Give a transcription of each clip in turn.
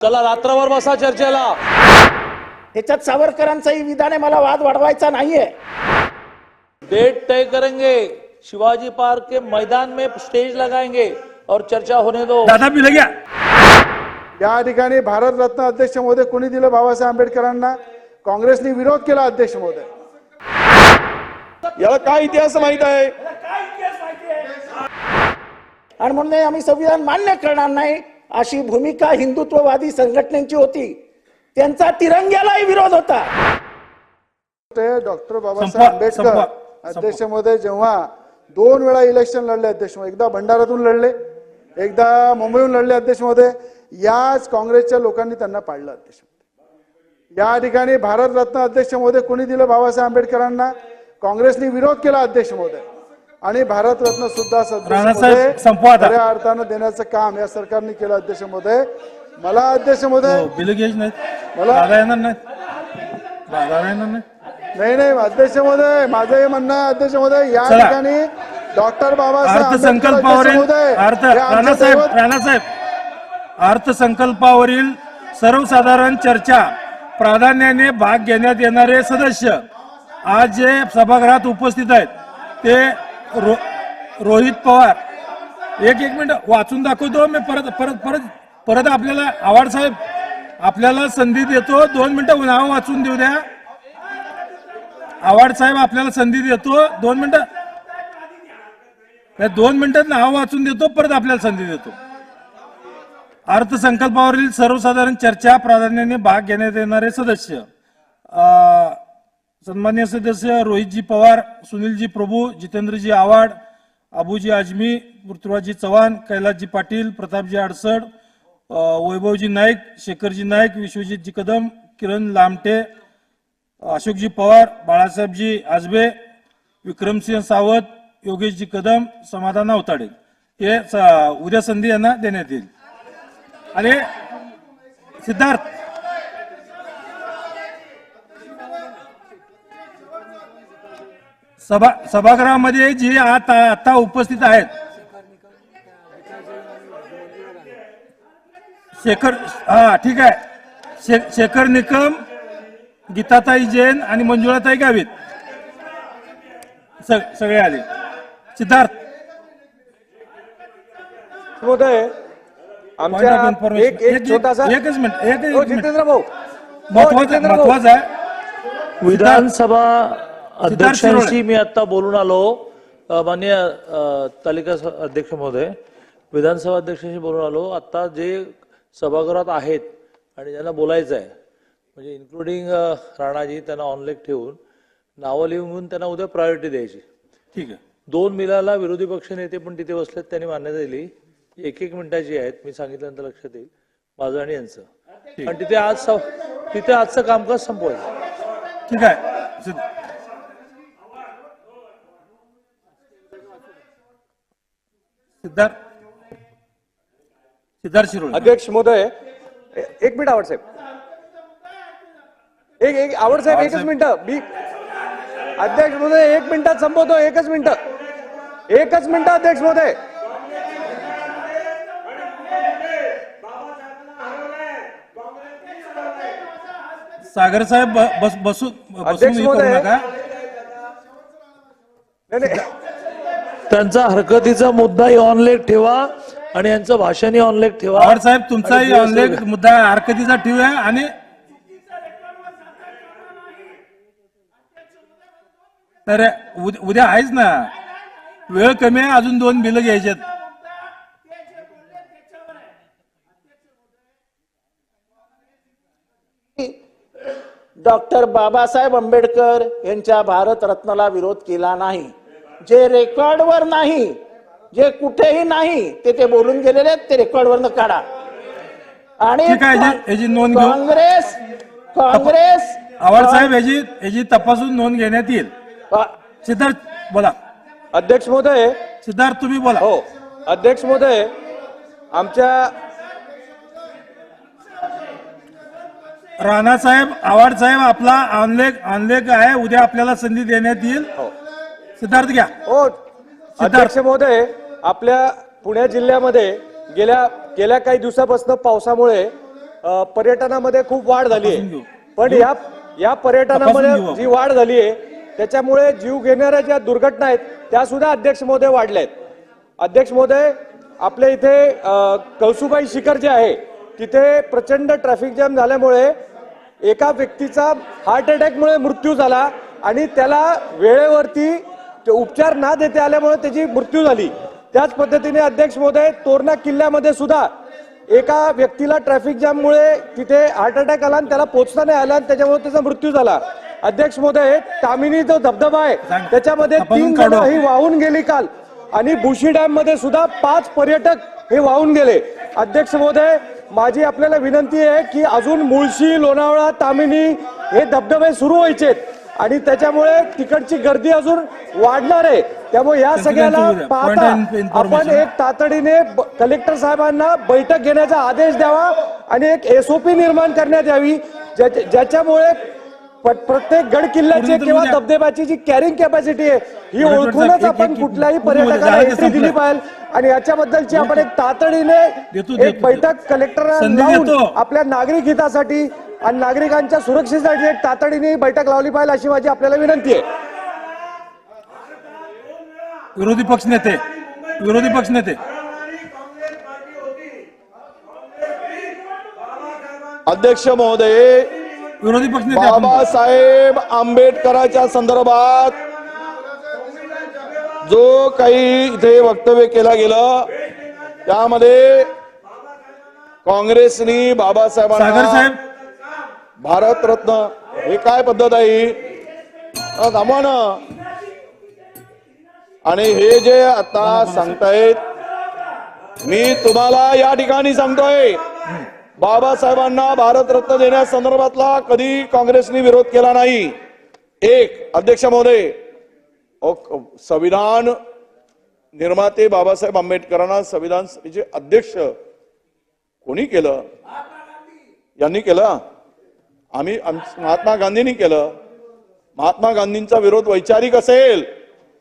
चला रात्रभर बसा चर्चेला. त्याच्यात सावरकरांचंही विधान आहे मला वाद वाढवायचा नाहीये. डेट तय करेंगे. शिवाजी पार्क के मैदान में स्टेज लगाएंगे और चर्चा होने दो. दादा बिल घ्या या ठिकाणी भारतरत्न अध्यक्ष महोदय कोणी दिलं? बाबासाहेब आंबेडकरांना. काँग्रेसने विरोध केला अध्यक्ष महोदय. याला काय इतिहास माहीत आहे? आणि म्हणून आम्ही संविधान मान्य करणार नाही. अशी भूमिका हिंदुत्ववादी संघटनेची होती. त्यांचा तिरंग्यालाही विरोध होता. डॉक्टर बाबासाहेब आंबेडकर संपवा, अध्यक्ष महोदय जेव्हा दोन वेळा इलेक्शन लढले अध्यक्ष महोदय एकदा भंडारातून लढले एकदा मुंबईहून लढले अध्यक्ष महोदय याच काँग्रेसच्या लोकांनी त्यांना पाडलं अध्यक्ष महोदय. या ठिकाणी भारतरत्न अध्यक्ष महोदय कोणी दिलं बाबासाहेब आंबेडकरांना? काँग्रेसने विरोध केला अध्यक्ष महोदय आणि भारतरत्न सुद्धा. खऱ्या अर्थानं देण्याचं काम या सरकारने केलं अध्यक्ष महोदय मला अध्यक्ष महोदय मला- नाही नाही नाही अध्यक्ष महोदय माझं हे म्हणणं अध्यक्ष महोदय या. ठिकाणी डॉक्टर बाबासाहेब राणासाहेब अर्थसंकल्पावरील सर्वसाधारण चर्चा प्राधान्याने भाग घेण्यात येणारे सदस्य आज जे सभागृहात उपस्थित आहेत ते रो, रोहित पवार. एक एक मिनिट वाचून दाखवतो मी परत परत परत परत आपल्याला आवाड साहेब आपल्याला संधी देतो. दोन मिनिटं नाव वाचून देऊ द्या. आवाड साहेब आपल्याला संधी देतो. दोन मिनिटं. दोन मिनिटात नाव वाचून देतो परत आपल्याला संधी देतो. अर्थसंकल्पावरील सर्वसाधारण चर्चा प्राधान्याने भाग घेण्यात येणारे सदस्य सन्मान्य सदस्य रोहितजी पवार सुनीलजी प्रभू जितेंद्रजी आवाड अबूजी आजमी पृथ्वीराजजी चव्हाण कैलासजी पाटील प्रतापजी आडसड वैभवजी नाईक शेखरजी नाईक विश्वजितजी कदम किरण लामटे अशोकजी पवार बाळासाहेबजी आजबे विक्रमसिंह सावत योगेशजी कदम समाधान अवताडे हे उद्या संधी यांना देण्यात येईल. आणि सिद्धार्थ. सभा सभागृहामध्ये जी आता आता उपस्थित आहेत. शेखर हा ठीक आहे. शे- शेखर निकम गीताताई जैन आणि मंजुळाताई गावित. स- सगळे आले. सिद्धार्थ. महोदय आमच्या. एक एक छोटासा एकच मिनिट एक हो, जितेंद्र भाऊ महत्वाचं जितेंद्र भाऊ. महत्वाचं आहे. विधानसभा अध्यक्षांशी. मी आता बोलून आलो. अ, तालिका अध्यक्ष महोदय विधानसभा अध्यक्षांशी बोलून आलो. आता जे सभागृहात आहेत आणि ज्यांना बोलायचं आहे म्हणजे इन्क्लुडिंग राणाजी त्यांना ऑनलेक ठेवून नावं लिहून त्यांना उद्या प्रायोरिटी द्यायची. ठीक आहे. दोन मिलाला विरोधी पक्ष नेते पण तिथे बसलेत त्यांनी मान्यता दिली. एक एक मिनिटाची आहेत मी सांगितल्यानंतर लक्षात येईल. माझं आणि यांचं. आणि तिथे आज तिथे आजचं कामकाज संपवायचं. ठीक आहे. सिद्धार्थ सिद्धार्थ शिरोळे. अध्यक्ष महोदय एक मिनिट आवड साहेब. एक एक आवड साहेब एकच मिनिट. मी अध्यक्ष महोदय एक मिनिटात संपवतो एकच मिनिट. एकच मिनिट अध्यक्ष महोदय. सागर साहेब बस बसू बसून. नका. नाही नाही. त्यांचा हरकतीचा मुद्दाही ऑनलेट ठेवा आणि यांचं भाषणही ऑनलेट ठेवा. पवार साहेब तुमचाही ऑनलाईन मुद्दा हरकतीचा ठेवूया आणि तर उद्या उद्या आहेच ना? वेळ कमी आहे अजून दोन बिलं घ्यायच्यात डॉक्टर बाबासाहेब आंबेडकर यांच्या भारतरत्नाला विरोध केला नाही. जे रेकॉर्डवर नाही जे कुठेही नाही ते ते बोलून गेलेले आहेत, ते रेकॉर्डवरनं काढा. आणि ठीक आहे, याची- याची नोंद घेऊ. काँग्रेस काँग्रेस आवाड साहेब याची याची तपासून नोंद घेण्यात येईल. सिद्धार्थ बोला. अध्यक्ष महोदय. सिद्धार्थ तुम्ही बोला. हो अध्यक्ष महोदय आमच्या राणा साहेब आवाड साहेब आपला ऑनलेक ऑनलेक आहे उद्या आपल्याला संधी देण्यात येईल. सिद्धार्थ घ्या हो अध्यक्ष महोदय आपल्या पुणे जिल्ह्यामध्ये गेल्या गेल्या काही दिवसापासून पावसामुळे अ, पर्यटनामध्ये खूप वाढ झाली तपासून घेऊ. आहे पण या या तपासून पर्यटनामध्ये. जी वाढ झाली आहे त्याच्यामुळे जीव घेणाऱ्या ज्या दुर्घटना आहेत त्या सुद्धा अध्यक्ष महोदय वाढल्या आहेत अध्यक्ष महोदय आपल्या इथे अ, कळसुबाई शिखर जे आहे तिथे प्रचंड ट्रॅफिक जॅम झाल्यामुळे एका व्यक्तीचा हार्ट अटॅकमुळे मृत्यू झाला आणि त्याला वेळेवरती उपचार न देता आल्यामुळे त्याची मृत्यू झाली. त्याच पद्धतीने अध्यक्ष महोदय तोरणा किल्ल्यामध्ये सुद्धा एका व्यक्तीला ट्रॅफिक जॅममुळे तिथे हार्ट अटॅक आला आणि त्याला पोहोचता नाही आला आणि त्याच्यामुळे त्याचा मृत्यू झाला. अध्यक्ष महोदय तामिनी जो धबधबा आहे त्याच्यामध्ये तीन जण. ही वाहून गेली काल आणि बुशी डॅममध्ये सुद्धा पाच पर्यटक हे वाहून गेले. अध्यक्ष महोदय माझी आपल्याला विनंती आहे की अजून मुळशी लोणावळा तामिनी हे धबधबे सुरू व्हायचेत. आणि त्याच्यामुळे तिकडची गर्दी अजून वाढणार आहे त्यामुळे या सगळ्याला पाहता. आपण एक तातडीने कलेक्टर साहेबांना बैठक घेण्याचा आदेश द्यावा आणि एक एसओपी निर्माण करण्यात यावी ज्याच्या- ज्याच्यामुळे प्रत्येक गड किल्ल्याची किंवा उद्या. धबधब्याची जी कॅरिंग कॅपॅसिटी आहे ही ओळखूनच आपण कुठल्याही पूर्ण पर्यटकाला एंट्री दिली. पाहिजे आणि याच्याबद्दलची आपण एक तातडीने एक बैठक. कलेक्टरांना देतो. आपल्या नागरिक हितासाठी आणि नागरिकांच्या सुरक्षेसाठी एक तातडीने ही बैठक लावली पाहिजे अशी माझी आपल्याला विनंती आहे. विरोधी पक्ष नेते विरोधी पक्ष नेते. अध्यक्ष महोदय विरोधी पक्ष नेते बाबासाहेब आंबेडकरांच्या संदर्भात जो काही इथे वक्तव्य केलं गेलं त्यामध्ये काँग्रेसनी सागर बाबासाहेबांना साहेब भारतरत्न हे काय पद्धत आहे थांबवा ना आणि हे जे आता सांगतायत मी तुम्हाला या ठिकाणी सांगतोय बाबासाहेबांना भारतरत्न देण्यासंदर्भातला कधी काँग्रेसने विरोध केला नाही. एक अध्यक्ष महोदय संविधान निर्माते बाबासाहेब आंबेडकरांना संविधान सभेचे अध्यक्ष कोणी केलं? यांनी केलं? आम्ही आम- महात्मा गांधींनी केलं. महात्मा गांधींचा विरोध वैचारिक असेल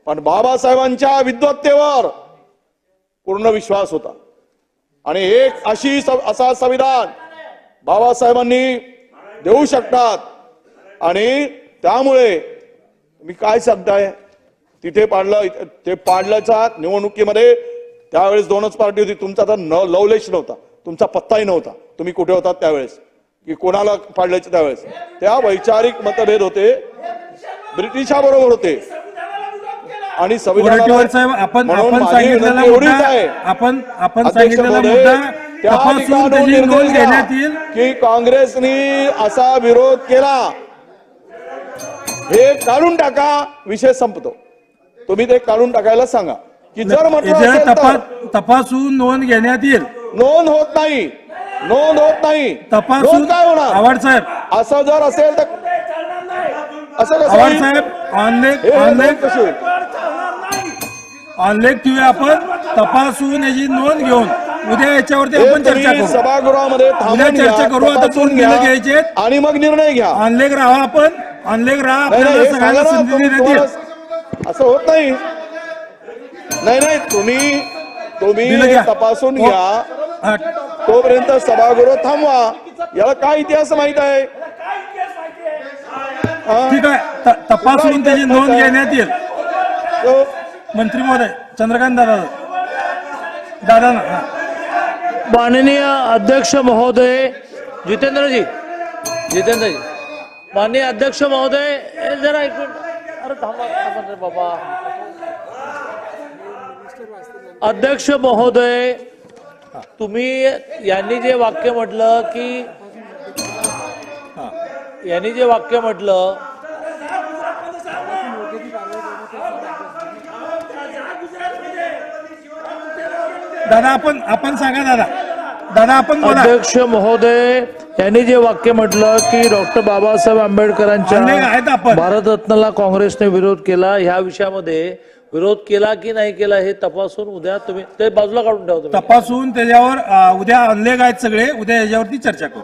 पण बाबासाहेबांच्या विद्वत्तेवर पूर्ण विश्वास होता. आणि एक अशी असा संविधान बाबासाहेबांनी देऊ शकतात. आणि त्यामुळे तुम्ही काय सांगताय तिथे पाडलं ते पाडल्याच्या निवडणुकीमध्ये त्यावेळेस दोनच पार्टी होती. तुमचा तर न लवलेश नव्हता. तुमचा पत्ताही नव्हता. तुम्ही कुठे होता त्यावेळेस? की कोणाला पाडल्याचे त्यावेळेस. त्या वैचारिक मतभेद होते. ब्रिटिशाबरोबर होते. आणि साहेब आपण आपण सांगितलेला एवढीच आहे. आपण आपण सांगितलेला मुद्दा की काँग्रेसनी असा विरोध केला. हे काढून टाका विषय संपतो. तुम्ही ते काढून टाकायला सांगा. की जर म्हटलं तपासून नोंद घेण्यात येईल. नोंद होत नाही. नोंद होत नाही. तपासून नोंद काय होणार? आव्हाड साहेब. असं जर असेल तर असं कसं आव्हाड होईल? साहेब हे- नोंद कशी होईल? ऑनलेख ठेवूया आपण तपासून याची नोंद घेऊन उद्या याच्यावरती हे आपण चर्चा तुम्ही करू. सभागृहामध्ये थांबून उद्या चर्चा घ्या, करू, आता तपासून दोन घ्या, आहेत. आणि मग निर्णय घ्या. ऑनलेख राहा आपण ऑनलेख राहा नाही, नाही, आपल्याला हे सगळ्यांना ना, संधी तुम्हाला- असं होत नाही. नाही नाही तुम्ही तुम्ही. तपासून हो. घ्या. तोपर्यंत सभागृह थांबवा. याला काय इतिहास माहीत आहे? हा? ठीक आहे. तपासून त्याची नोंद घेण्यात येईल. तो- मंत्री महोदय चंद्रकांत दादा. दादा ना. माननीय अध्यक्ष महोदय जितेंद्रजी. जितेंद्रजी. माननीय अध्यक्ष महोदय जरा एक मिनिट अरे थांबा बाबा. अध्यक्ष महोदय तुम्ही यांनी जे वाक्य म्हटलं की यांनी जे वाक्य म्हटलं दादा आपण आपण सांगा दादा दादा आपण अध्यक्ष महोदय यांनी जे वाक्य म्हटलं की डॉक्टर बाबासाहेब आंबेडकरांच्या. भारतरत्नाला काँग्रेसने विरोध केला ह्या विषयामध्ये विरोध केला की नाही केला हे तपासून उद्या तुम्ही ते बाजूला काढून ठेवा तुम्ही. तपासून त्याच्यावर अ, उद्या ऑनलेख आहेत सगळे उद्या याच्यावरती चर्चा करू.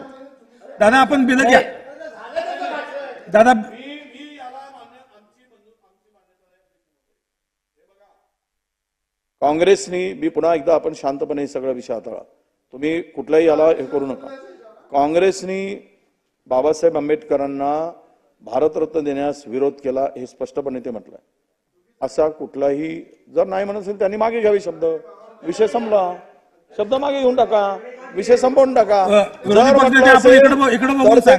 दादा आपण बिल घ्या. दादा काँग्रेसनी मी पुन्हा एकदा आपण शांतपणे हे सगळं विषय हाताळा. तुम्ही कुठल्याही याला हे करू नका. काँग्रेसनी बाबासाहेब आंबेडकरांना भारतरत्न देण्यास विरोध केला हे स्पष्टपणे ते म्हटलंय. असा कुठलाही जर नाही म्हणत असेल त्यांनी मागे घ्यावे शब्द. विषय संपला. शब्द मागे घेऊन टाका. विषय संपवून टाका. जर म्हटलं असेल, तर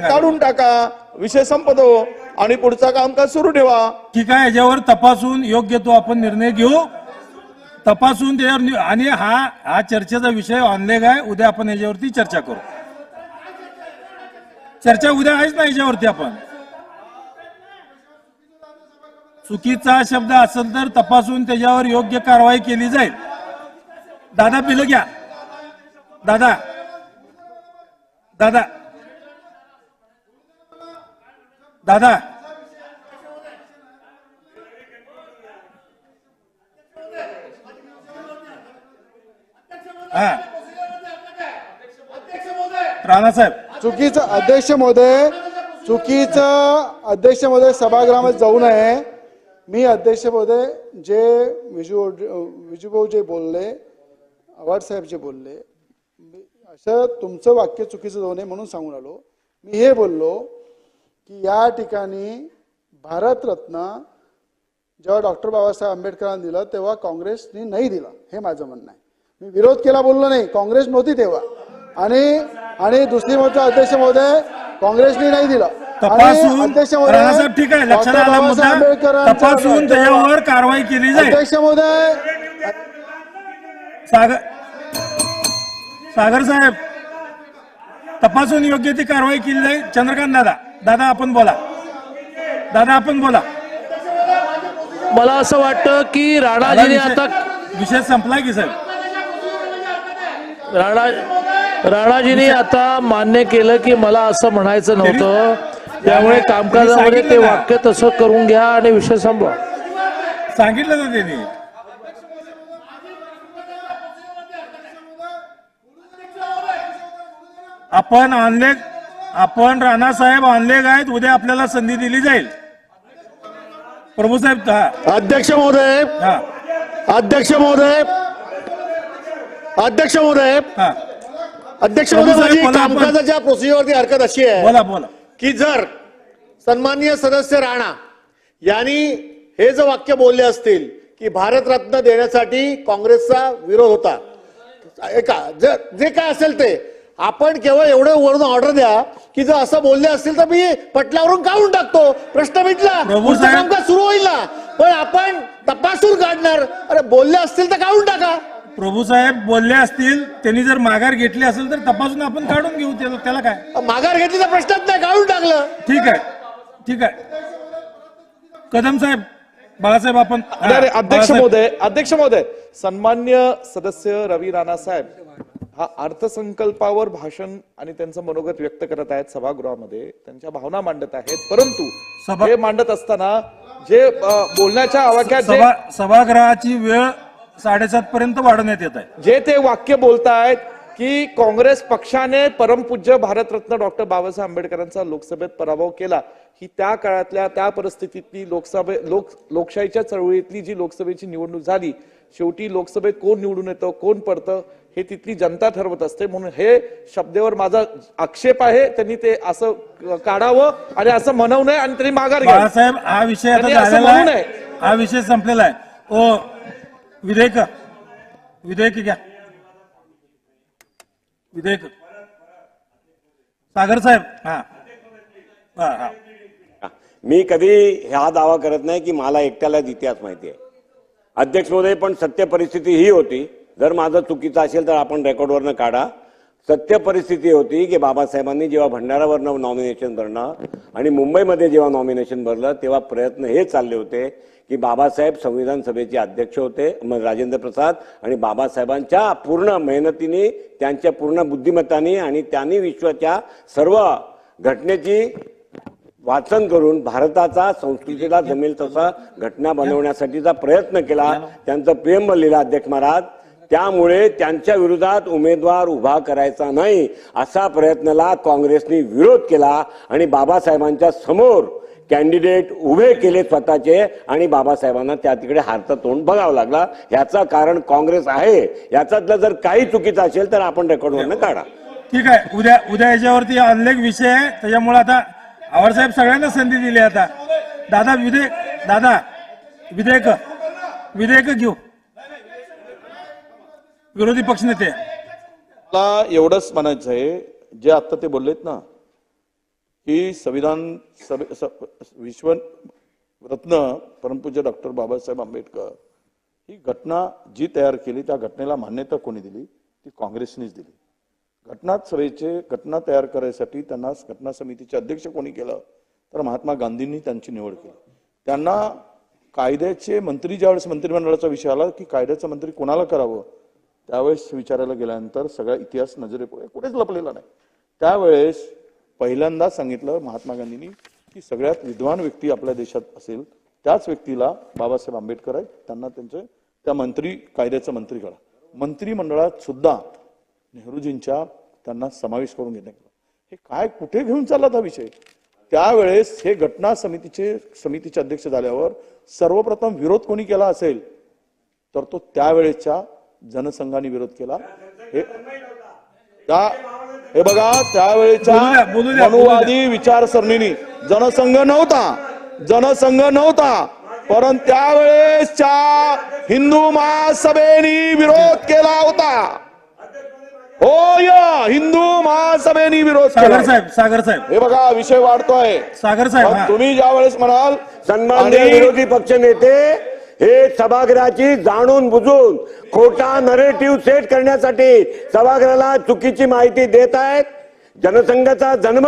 ते. काढून टाका. विषय संपतो आणि पुढचा कामकाज सुरू ठेवा. ठीक आहे याच्यावर तपासून योग्य तो आपण निर्णय घेऊ. तपासून त्याच्यावर नि- आणि हा हा चर्चेचा विषय ऑनलाईन आहे उद्या आपण याच्यावरती चर्चा करू. चर्चा उद्या आहेच ना याच्यावरती आपण. चुकीचा शब्द असेल तर तपासून त्याच्यावर योग्य कारवाई केली जाईल. दादा पिलं घ्या. दादा. दादा. दादा. हा. राणासाहेब चुकीचं अध्यक्ष महोदय चुकीचं अध्यक्ष महोदय सभागृहामध्ये जाऊ नये. मी अध्यक्ष महोदय जे विजू विजूभाऊ जे बोलले आव्हाड साहेब जे बोलले असं तुमचं वाक्य चुकीचं जाऊ नये म्हणून सांगून आलो. मी हे बोललो की या ठिकाणी भारतरत्न जेव्हा डॉक्टर बाबासाहेब आंबेडकरांनी दिलं तेव्हा काँग्रेसनी नाही दिलं. हे माझं म्हणणं आहे. मी विरोध केला बोललो नाही. काँग्रेस नव्हती तेव्हा. आणि आणि दुसरी मोर्चा अध्यक्ष महोदय काँग्रेसनी नाही दिलं. महोदय राणासाहेब ठीक आहे लक्षात आला मुद्दा? तपासून त्याच्यावर कारवाई केली जाईल. अध्यक्ष महोदय सागर सागर साहेब तपासून योग्य ती कारवाई केली जाईल. चंद्रकांत दादा दादा आपण बोला. दादा आपण बोला. मला असं वाटतं की राणाजीने विषय- आता विषय संपला की साहेब? राणा राणाजीने आता मान्य केलं की मला असं म्हणायचं नव्हतं. त्यामुळे कामकाजामध्ये ते. वाक्य तसं करून घ्या आणि विषय संपवा. सांगितलं ना त्यांनी. आपण ऑनलाईन आपण राणासाहेब ऑनलाईन आहेत उद्या आपल्याला संधी दिली जाईल. प्रभू साहेब हा. अध्यक्ष महोदय. हा. अध्यक्ष महोदय. अध्यक्ष महोदय. हा. अध्यक्ष महोदय. कामकाजाच्या प्रोसिजरवरती हरकत अशी आहे. बोला बोला. की जर सन्माननीय सदस्य राणा यांनी हे जर वाक्य बोलले असतील की भारतरत्न देण्यासाठी काँग्रेसचा विरोध होता ऐका जर जे काय असेल ते आपण केवळ एवढं वरून ऑर्डर द्या की जर असं बोलले असतील तर मी पटलावरून काढून टाकतो. प्रश्न मिटला. कामकाज सुरू होईल ना. पण आपण तपासून काढणार. अरे बोलले असतील तर काढून टाका. प्रभू साहेब बोलले असतील त्यांनी जर माघार घेतली असेल तर तपासून आपण काढून घेऊ त्याला त्याला काय? माघार घेतली तर प्रश्नच नाही काढून टाकलं. ठीक आहे ठीक आहे. कदम साहेब बाळासाहेब आपण अरे अरे, अध्यक्ष बाळासाहेब. महोदय अध्यक्ष महोदय सन्मान्य सदस्य रवी राणा साहेब हा अर्थसंकल्पावर भाषण आणि त्यांचं मनोगत व्यक्त करत आहेत सभागृहामध्ये. त्यांच्या भावना मांडत आहेत. परंतु सभा- हे मांडत असताना जे अ, बोलण्याच्या आवाक्यात जे सभा सभागृहाची वेळ साडेसात पर्यंत वाढवण्यात येत आहे. जे ते वाक्य बोलतायत की काँग्रेस पक्षाने परमपूज्य भारतरत्न डॉक्टर बाबासाहेब आंबेडकरांचा लोकसभेत पराभव केला. ही त्या काळातल्या त्या परिस्थितीतली लोकसभे लोक लोकशाहीच्या चळवळीतली जी लोकसभेची निवडणूक झाली शेवटी लोकसभेत कोण निवडून येतं कोण पडतं हे तिथली जनता ठरवत असते. म्हणून हे शब्देवर माझा आक्षेप आहे त्यांनी ते असं काढावं आणि असं म्हणवू नये आणि त्यांनी माघार घ्यावी. बाळासाहेब हा विषय आता झालेला म्हणू आहे. हा विषय संपलेला आहे. ओ विधेयक. विधेयक घ्या. विधेयक. सागर साहेब. हा. हा हा. मी कधी हा दावा करत नाही की मला एकट्यालाच इतिहास माहिती आहे अध्यक्ष महोदय पण सत्य परिस्थिती ही होती. जर माझं चुकीचं असेल तर आपण रेकॉर्डवरनं काढा. सत्य परिस्थिती होती की बाबासाहेबांनी जेव्हा भंडारावरनं नॉमिनेशन भरणं आणि मुंबईमध्ये जेव्हा नॉमिनेशन भरलं तेव्हा प्रयत्न हे चालले होते की बाबासाहेब संविधान सभेचे अध्यक्ष होते मग राजेंद्र प्रसाद आणि बाबासाहेबांच्या पूर्ण मेहनतीने त्यांच्या पूर्ण बुद्धिमत्ताने आणि त्यांनी विश्वाच्या सर्व घटनेची वाचन करून भारताचा संस्कृतीला जमेल तसा घटना बनवण्यासाठीचा प्रयत्न केला. त्यांचं प्रेम लिहिलं अध्यक्ष महाराज. त्यामुळे त्यांच्या विरोधात उमेदवार उभा करायचा नाही असा प्रयत्नाला काँग्रेसने विरोध केला आणि बाबासाहेबांच्या समोर कॅन्डिडेट उभे केले स्वतःचे आणि बाबासाहेबांना त्या तिकडे हारचं तोंड बघावं लागला. याचा कारण काँग्रेस आहे. याच्यातलं जर काही चुकीचं असेल तर आपण रेकॉर्डवरनं काढा. ठीक आहे. उद्या उद्या याच्यावरती अनेक विषय आहे. त्याच्यामुळे आता आवारसाहेब सगळ्यांना संधी दिली आता. दादा विधेयक दादा विधेयक विधेयक घेऊ. विरोधी पक्षनेते मला एवढंच म्हणायचं आहे जे आता ते बोललेत ना की संविधान सभे विश्व रत्न परमपूज्य डॉक्टर बाबासाहेब आंबेडकर ही घटना जी तयार केली त्या घटनेला मान्यता कोणी दिली? ती काँग्रेसनेच दिली. घटना सभेचे घटना तयार करायसाठी त्यांना घटना समितीचे अध्यक्ष कोणी केलं? तर महात्मा गांधींनी त्यांची निवड केली. त्यांना कायद्याचे मंत्री ज्यावेळेस मंत्रिमंडळाचा विषय आला की कायद्याचं मंत्री कोणाला करावं? त्यावेळेस विचारायला गेल्यानंतर सगळा इतिहास नजरेपुढे कुठेच लपलेला नाही. त्यावेळेस पहिल्यांदा सांगितलं महात्मा गांधींनी की सगळ्यात विद्वान व्यक्ती आपल्या देशात असेल त्याच व्यक्तीला बाबासाहेब आंबेडकर आहेत त्यांना त्यांचे त्या मंत्री कायद्याचं मंत्री करा. मंत्रिमंडळात सुद्धा नेहरूजींच्या त्यांना समावेश करून घेण्यात आला. हे काय कुठे घेऊन चालला हा विषय? त्यावेळेस हे घटना समितीचे समितीचे अध्यक्ष झाल्यावर सर्वप्रथम विरोध कोणी केला असेल तर तो त्यावेळेच्या जनसंघाने विरोध केला. हे बघा त्यावेळेच्या मनुवादी विचारसरणीने जनसंघ नव्हता. जनसंघ नव्हता. परंतु त्यावेळेसच्या हिंदू महासभेने विरोध केला होता. हो या! हिंदू महासभेने विरोध केला. सागर साहेब सागर साहेब. हे बघा विषय वाढतोय. सागर साहेब हा. तुम्ही ज्या वेळेस म्हणाल सन्मान्य आणि- विरोधी पक्ष नेते हे सभागृहाची जाणून बुजून खोटा नरेटिव्ह सेट करण्यासाठी सभागृहाला चुकीची माहिती देत आहेत. जनसंघाचा जन्म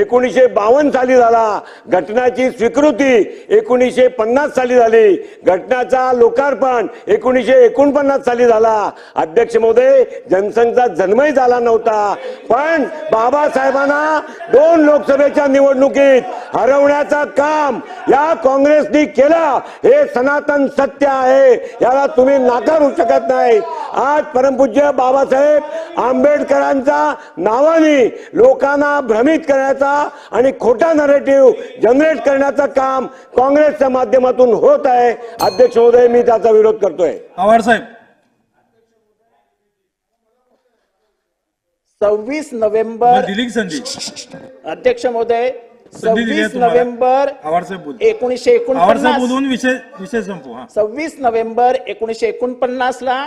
एकोणीसशे बावन्न साली झाला. घटनाची स्वीकृती एकोणीसशे पन्नास साली झाली. घटनाचा लोकार्पण एकोणीसशे एकोणपन्नास साली झाला. अध्यक्ष महोदय जनसंघचा जन्मही झाला नव्हता. पण बाबासाहेबांना दोन लोकसभेच्या निवडणुकीत हरवण्याचं काम या काँग्रेसनी केलं हे सनातन सत्य आहे. याला तुम्ही नाकारू शकत नाही. आज परमपूज्य बाबासाहेब आंबेडकरांच्या नावाने लोकांना भ्रमित करण्याचा आणि खोटा नरेटिव्ह जनरेट करण्याचं काम काँग्रेसच्या माध्यमातून होत आहे. अध्यक्ष महोदय मी त्याचा विरोध करतोय. आवार साहेब. सव्वीस नोव्हेंबर दिली की संधी. अध्यक्ष महोदय संधी दिली आहे सव्वीस तुम्हाला. नोव्हेंबर आवार साहेब बोल एकोणीसशे साहेब एकोणपन्नास बोलून विषय विषय संपू हा. सव्वीस नोव्हेंबर एकोणीसशे एकोणपन्नास ला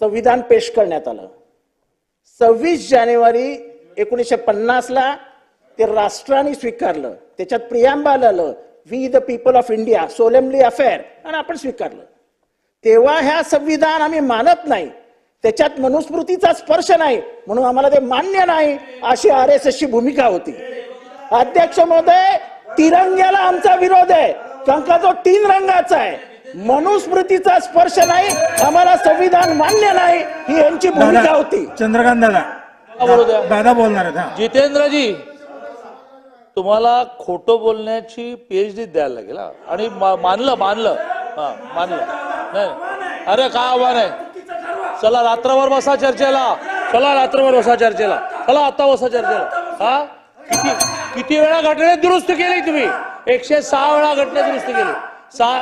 संविधान पेश करण्यात आलं. सव्वीस जानेवारी एकोणीसशे पन्नास ला ते राष्ट्राने स्वीकारलं. त्याच्यात प्रियांबाल आलं we the people of India solemnly affirm आणि आपण स्वीकारलं. तेव्हा ह्या संविधान आम्ही मानत नाही. त्याच्यात मनुस्मृतीचा स्पर्श नाही. म्हणून आम्हाला ते मान्य नाही अशी आर एस एसची भूमिका होती. अध्यक्ष महोदय तिरंग्याला आमचा विरोध आहे. कारण का जो तीन रंगाचा आहे. मनुस्मृतीचा स्पर्श नाही आम्हाला संविधान मान्य नाही ही यांची भूमिका होती. चंद्रकांत दादा बोलू द्या. दादा बोलणार आहेत हा. जितेंद्रजी तुम्हाला खोटं बोलण्याची पीएचडी द्यायला लागेल हा. आणि मा- मानलं मानलं. हा मानलं. नाही. अरे काय आव्हान आहे? चला रात्रभर बसा चर्चेला. चला रात्रभर बसा चर्चेला. चला आता बसा चर्चेला. हा? किती किती वेळा घटनेत दुरुस्त केली तुम्ही? एकशे सहा वेळा घटनेत दुरुस्त केली. सहा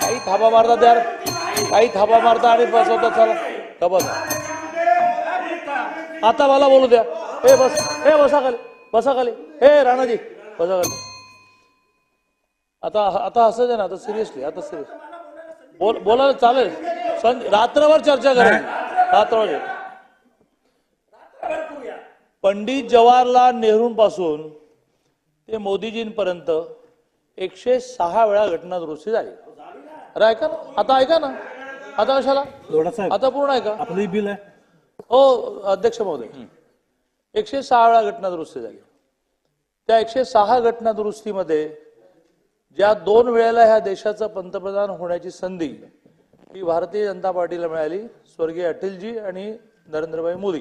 काही थापा मारतात यार. काही थापा मारता आणि बसवतात. चला का बस आता मला बोलू द्या. हे बस. हे बसा खाली बसा खाली हे राणाजी. बसा खाली आता आता हसत आहे ना आता सिरियसली आता सिरियस बोल बोला चालेल. सं रात्रभर चर्चा करायची रात्रभर. पंडित जवाहरलाल नेहरूंपासून ते मोदीजींपर्यंत एकशे सहा वेळा घटना दुरुस्ती झाली. अरे ऐका ना. आता ऐका ना. आता कशाला? आता पूर्ण ऐका. आपलं बिल आहे. हो अध्यक्ष महोदय. एकशे सहा वेळा घटना दुरुस्ती झाली. त्या एकशे सहा घटना दुरुस्तीमध्ये ज्या दोन वेळेला ह्या देशाचं पंतप्रधान होण्याची संधी ही भारतीय जनता पार्टीला मिळाली स्वर्गीय अटलजी आणि नरेंद्रभाई मोदी.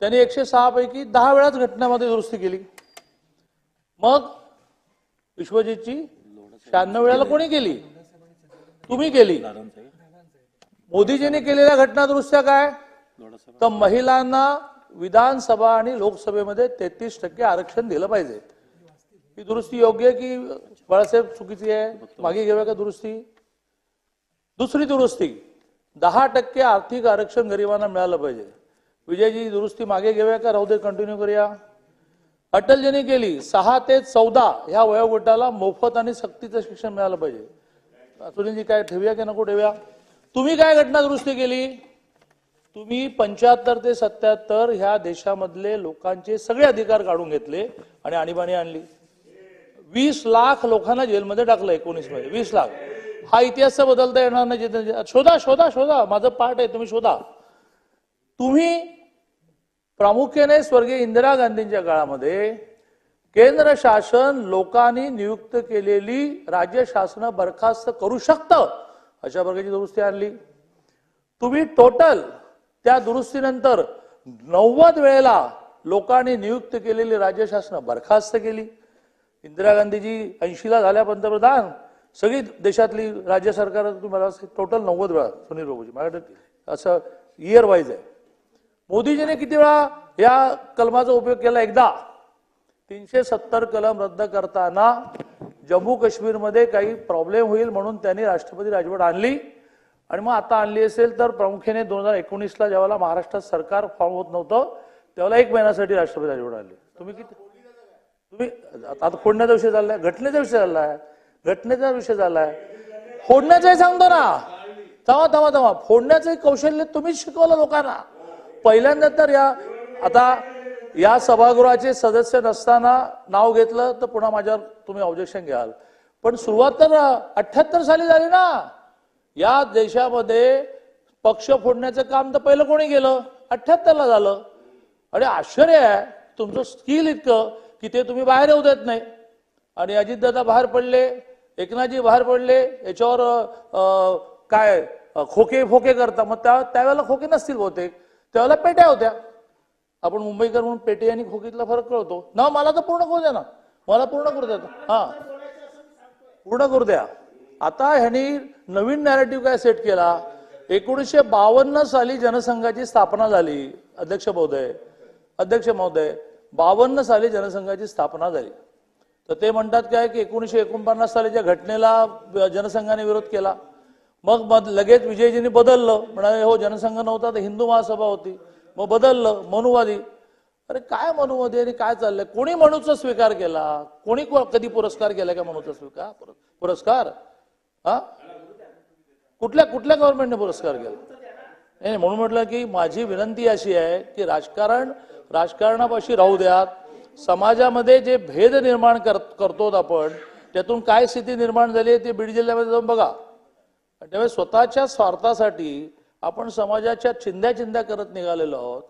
त्यांनी एकशे सहा पैकी दहा वेळाच घटनामध्ये दुरुस्ती केली. मग विश्वजितची शहाण्णव वेळेला कोणी केली? तुम्ही केली. मोदीजींनी केलेल्या घटना दुरुस्त्या काय? तर महिलांना विधानसभा आणि लोकसभेमध्ये तेहतीस टक्के आरक्षण दिलं पाहिजे. ही दुरुस्ती योग्य आहे की बाळासाहेब चुकीची आहे? मागे घेऊया का दुरुस्ती? दुसरी दुरुस्ती दहा टक्के आर्थिक आरक्षण गरिबांना मिळालं पाहिजे. विजयजी दुरुस्ती मागे घेऊया का? राहू दे कंटिन्यू करूया. अटलजीने केली सहा ते चौदा ह्या वयोगटाला मोफत आणि सक्तीचं शिक्षण मिळालं पाहिजे. सुनीलजी काय ठेवूया की नको ठेवूया? तुम्ही काय घटना दुरुस्ती केली? तुम्ही पंच्याहत्तर ते सत्याहत्तर ह्या देशामधले लोकांचे सगळे अधिकार काढून घेतले आणि आणीबाणी आणली. वीस लाख लोकांना जेलमध्ये टाकलं एकोणीसमध्ये. वीस लाख. हा इतिहास बदलता येणार नाही शोधा शोधा शोधा. माझं पाठ आहे तुम्ही शोधा. तुम्ही प्रामुख्याने स्वर्गीय इंदिरा गांधींच्या काळामध्ये केंद्र शासन लोकांनी नियुक्त केलेली राज्य शासन बरखास्त करू शकतं अशा प्रकारची दुरुस्ती आणली. तुम्ही टोटल त्या दुरुस्तीनंतर नव्वद वेळेला लोकांनी नियुक्त केलेली राज्य शासनं बरखास्त केली. इंदिरा गांधीजी ऐंशीला झाल्या पंतप्रधान. सगळी देशातली राज्य सरकार तुम्हाला टोटल नव्वद वेळा सुनील बाबूजी माझ्याकडे असं इयर वाईज आहे. मोदीजीने किती वेळा या कलमाचा उपयोग केला? एकदा. तीनशे सत्तर कलम रद्द करताना जम्मू काश्मीरमध्ये काही प्रॉब्लेम होईल म्हणून त्यांनी राष्ट्रपती राजवट आणली. आणि मग आता आणली असेल तर प्रामुख्याने दोन हजार एकोणीसला ज्यावेळेला महाराष्ट्रात सरकार फॉर्म होत नव्हतं त्यावेळेला एक महिन्यासाठी राष्ट्रपती निवडून आले. तुम्ही किती तुम्ही आता आता फोडण्याचा विषय चाललाय घटनेचा विषय चाललाय घटनेचा विषय झालाय. फोडण्याचाही सांगतो ना. थांबा थांबा थांबा. फोडण्याचं कौशल्य तुम्हीच शिकवलं लोकांना. पहिल्यांदा तर या आता या सभागृहाचे सदस्य नसताना नाव घेतलं तर पुन्हा माझ्यावर तुम्ही ऑब्जेक्शन घ्याल. पण सुरुवात तर अठ्ठ्याहत्तर साली झाली ना. या देशामध्ये पक्ष फोडण्याचं काम तर पहिलं कोणी गेलं अठ्ठ्याहत्तरला झालं. आणि आश्चर्य आहे तुमचं स्किल इतकं की ते तुम्ही बाहेर येऊ देत नाही. आणि अजितदादा बाहेर पडले एकनाथजी बाहेर पडले याच्यावर काय खोके फोके करता मग त्या त्यावेळेला खोके नसतील बहुतेक. त्यावेळेला पेट्या होत्या. आपण मुंबईकर म्हणून पेटे आणि खोकीतला फरक कळतो. ना मला तर पूर्ण करू द्या ना. मला पूर्ण करू द्या. हा. पूर्ण करू द्या. आता ह्यांनी नवीन नॅरेटिव्ह काय सेट केला? एकोणीसशे बावन्न साली जनसंघाची स्थापना झाली. अध्यक्ष महोदय अध्यक्ष महोदय बावन्न साली जनसंघाची स्थापना झाली. तर ते म्हणतात काय की एकोणीसशे एकोणपन्नास सालीच्या घटनेला जनसंघाने विरोध केला मग मग लगेच विजयजींनी बदललं. म्हणाले हो जनसंघ नव्हता तर हिंदू महासभा होती. मग बदललं मनुवादी. अरे काय मनुवादी आणि काय चाललंय? कोणी मनूचा स्वीकार केला? कोणी कधी पुरस्कार केला का मनूचा स्वीकार? पुरस्कार? हा? कुठल्या कुठल्या गव्हर्नमेंटने पुरस्कार केला? नाही म्हणून म्हटलं की माझी विनंती अशी आहे की राजकारण राजकारणापाशी राहू द्यात. समाजामध्ये जे भेद निर्माण कर करतो आपण त्यातून काय स्थिती निर्माण झाली आहे ते बीड जिल्ह्यामध्ये जाऊन बघा. त्यामुळे स्वतःच्या स्वार्थासाठी आपण समाजाच्या चिंध्या चिंध्या करत निघालेलो आहोत.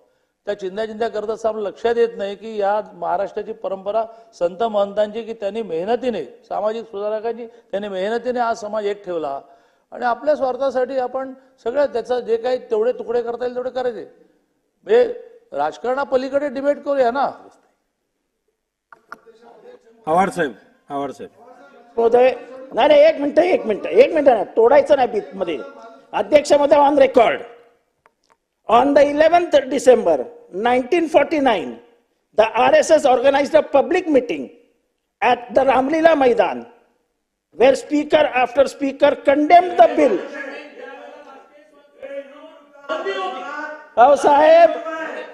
त्या चिंध्या चिंध्या करत असताना लक्षात येत नाही की या महाराष्ट्राची परंपरा संत महंतांची की त्यांनी मेहनतीने सामाजिक सुधारकांची त्यांनी मेहनतीने हा समाज एक ठेवला. आणि आपल्या स्वार्थासाठी आपण सगळं त्याचं जे काही तेवढे तुकडे करता येईल तेवढे करायचे. म्हणजे राजकारणापलीकडे डिबेट करूया ना? आव्हाड साहेब आव्हाड साहेब. महोदय नाही नाही एक मिनिट एक मिनिट एक मिनिट नाही तोडायचं नाही बीत मध्ये. अध्यक्ष महोदय on record on the eleventh December nineteen forty nine the R S S organized a public meeting at the Ramlila Maidan where speaker after speaker condemn the bill अहो साहेब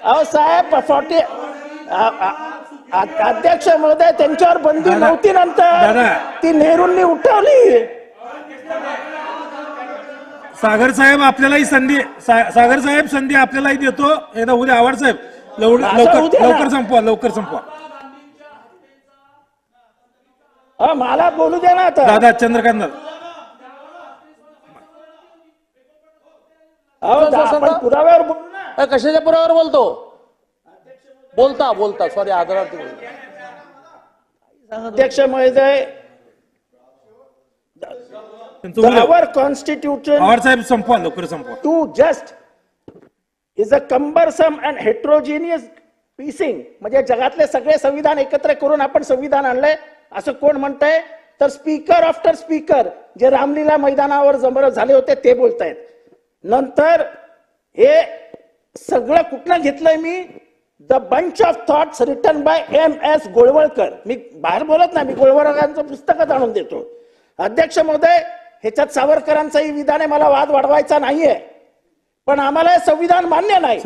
अहो साहेब फॉर्टी अध्यक्ष महोदय त्यांच्यावर बंदी नव्हती नंतर. ती नेहरूंनी उठवली सागर साहेब आपल्यालाही संधी सा- सागर साहेब संधी आपल्यालाही देतो. एकदा उद्या आव्हाड साहेब लवकर लवकर संपवा लवकर संपवा. मला बोलू दे ना आता. दादा चंद्रकांत पुराव्यावर बोलू ना. अरे कशाच्या पुरावर बोलतो? बोलता बोलता. सॉरी आदरार्थी बोलतो. अध्यक्ष महोदय त्यांचं उद्या. आवर कॉन्स्टिट्यूशन आव्हाड साहेब संपवा लवकर संपवा to just is a cumbersome and heterogeneous piecing म्हणजे जगातले सगळे संविधान एकत्र करून आपण संविधान आणलंय असं कोण म्हणतंय तर स्पीकर आफ्टर स्पीकर जे रामलीला मैदानावर जमर झाले होते ते बोलतायत नंतर हे सगळं कुठलं घेतलंय मी the bunch of thoughts written by M S Golwalkar मी बाहेर बोलत नाही मी गोळवळकरांचं पुस्तकच आणून देतो अध्यक्ष महोदय ह्याच्यात सावरकरांचंही विधान आहे मला वाद वाढवायचा नाहीये. पण आम्हाला हे संविधान मान्य नाही.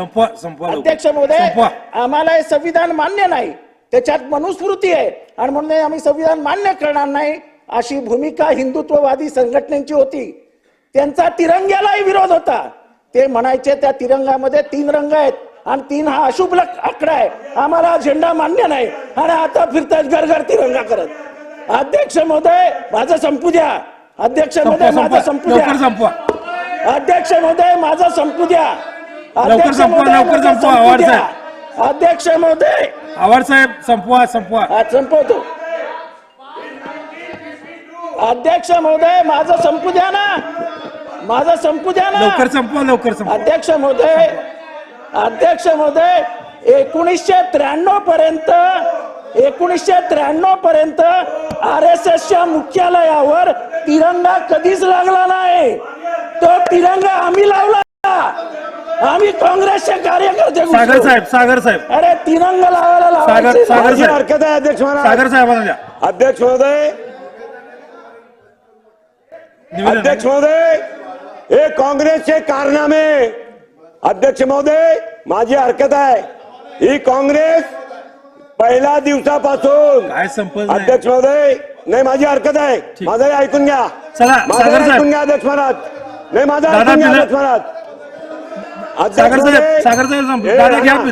अध्यक्ष महोदय आम्हाला हे संविधान मान्य नाही. त्याच्यात मनुस्मृती आहे. आणि म्हणून आम्ही संविधान मान्य करणार नाही अशी भूमिका हिंदुत्ववादी संघटनेची होती. त्यांचा तिरंग्यालाही विरोध होता. ते म्हणायचे त्या तिरंगामध्ये तीन रंग आहेत आणि तीन हा अशुभ आकडा आहे. आम्हाला झेंडा मान्य नाही. आणि आता फिरतायत घरघर तिरंगा करत. अध्यक्ष महोदय माझं संपू द्या. अध्यक्ष महोदय माझं संपू लवकर द्या संपवा. अध्यक्ष महोदय माझं संपू द्या. अध्यक्ष संपवा, महोदय, लवकर माझं संपवा, संपू आवाज द्या. अध्यक्ष महोदय. आवाड साहेब संपवा संपवा. हा, संपवतो. अध्यक्ष महोदय माझं संपू द्या ना. माझं संपू द्या ना. लवकर संपवा लवकर संपवा. अध्यक्ष महोदय अध्यक्ष महोदय एकोणीसशे त्र्याण्णव पर्यंत एकोणीसशे त्र्याण्णव पर्यंत आर एस एसच्या मुख्यालयावर तिरंगा कधीच लागला नाही. तो तिरंगा आम्ही लावला. आम्ही काँग्रेसचे कार्यकर्ते सागर. साहेब सागर साहेब. अरे तिरंगा लावायला सागर लावायचे सागर माझी साहेब. हरकत आहे अध्यक्ष महाराज सागर साहेबांना द्या. अध्यक्ष महोदय. निवेदन अध्यक्ष महोदय हे काँग्रेसचे कारनामे. अध्यक्ष महोदय माझी हरकत आहे. ही काँग्रेस पहिल्या दिवसापासून काय संपत नाही. अध्यक्ष महोदय नाही माझी हरकत आहे. माझंही ऐकून घ्या. साहेब. ऐकून घ्या अध्यक्ष महाराज. नाही माझं दादा ऐकून घ्या बिल- अध्यक्ष महाराज.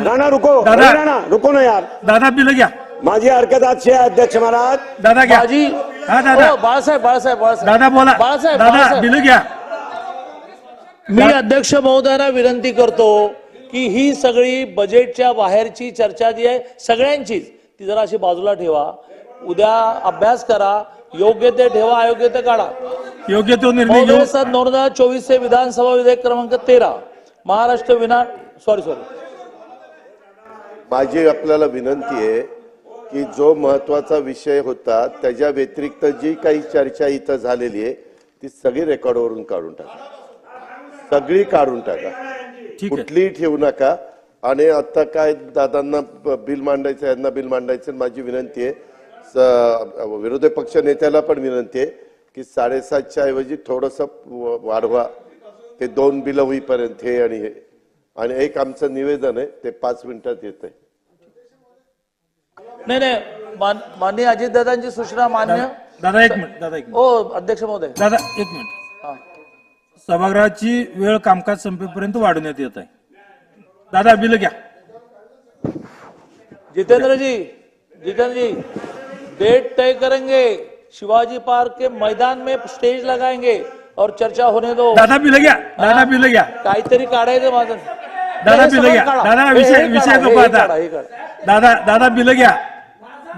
दादा रुको. दादा. रुको ना यार. दादा बिल घ्या. माझी हरकत आजची आहे अध्यक्ष महाराज. दादा घ्या. माझी हा दादा. हो, बाळासाहेब बाळासाहेब बाळासाहेब. दादा बोला. बाळासाहेब दादा. बिल घ्या. मी अध्यक्ष महोदयांना विनंती करतो की ही सगळी बजेटच्या बाहेरची चर्चा जी आहे सगळ्यांचीच ती जरा अशी बाजूला ठेवा. उद्या अभ्यास करा योग्य ते ठेवा अयोग्य ते काढा. योग्य तो निर्णय घेऊ. दोन हजार चोवीस चे विधानसभा विधेयक क्रमांक तेरा. महाराष्ट्र विना सॉरी सॉरी माझी आपल्याला विनंती आहे की जो महत्त्वाचा विषय होता त्याच्या व्यतिरिक्त जी काही चर्चा इथं झालेली आहे ती सगळी रेकॉर्डवरून काढून टाका. सगळी काढून टाका. कुठलीही ठेवू नका. आणि आता काय दादांना बिल मांडायचं यांना बिल मांडायचं माझी विनंती आहे. विरोधी पक्ष नेत्याला पण विनंती आहे की साडेसातच्या ऐवजी थोडस वाढवा. ते दोन बिल होईपर्यंत हे आणि हे. आणि एक आमचं निवेदन आहे ते पाच मिनिटात येत आहे नाही नाही मान- माननीय अजितदादांची सूचना मान्य. दादा एक मिनिट दादा एक मिनिट. ओ अध्यक्ष महोदय. दादा एक मिनिट. हा. सभागृहाची वेळ कामकाज संपेपर्यंत वाढवण्यात येत आहे. दादा बिल घ्या. जितेंद्र जी जितेंद्र जी डेट तय करेंगे शिवाजी पार्क के मैदान में स्टेज लगाएंगे और चर्चा होने दो। दादा बिल घ्या दादा बिल घ्या काहीतरी काढायचं माझं. दादा सगळं घ्या. दादा विषय विषय नको आता. दादा दादा बिल घ्या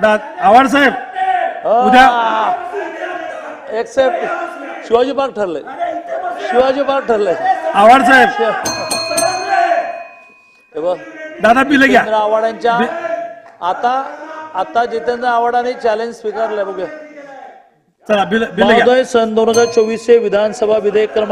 दा- आव्हाड साहेब उद्या एक्सेप्ट शिवाजी पार्क ठरलंय. शिवाजी पार्क ठरलंय. आव्हाड साहेब. हे बघ. दादा बिल घ्या जितेंद्र आव्हाडांच्या आता आता जितेंद्र आव्हाडांनी चॅलेंज स्वीकारलंय बघूया. सन दोन हजार चोवीस चे विधानसभा विधेयक क्रमांक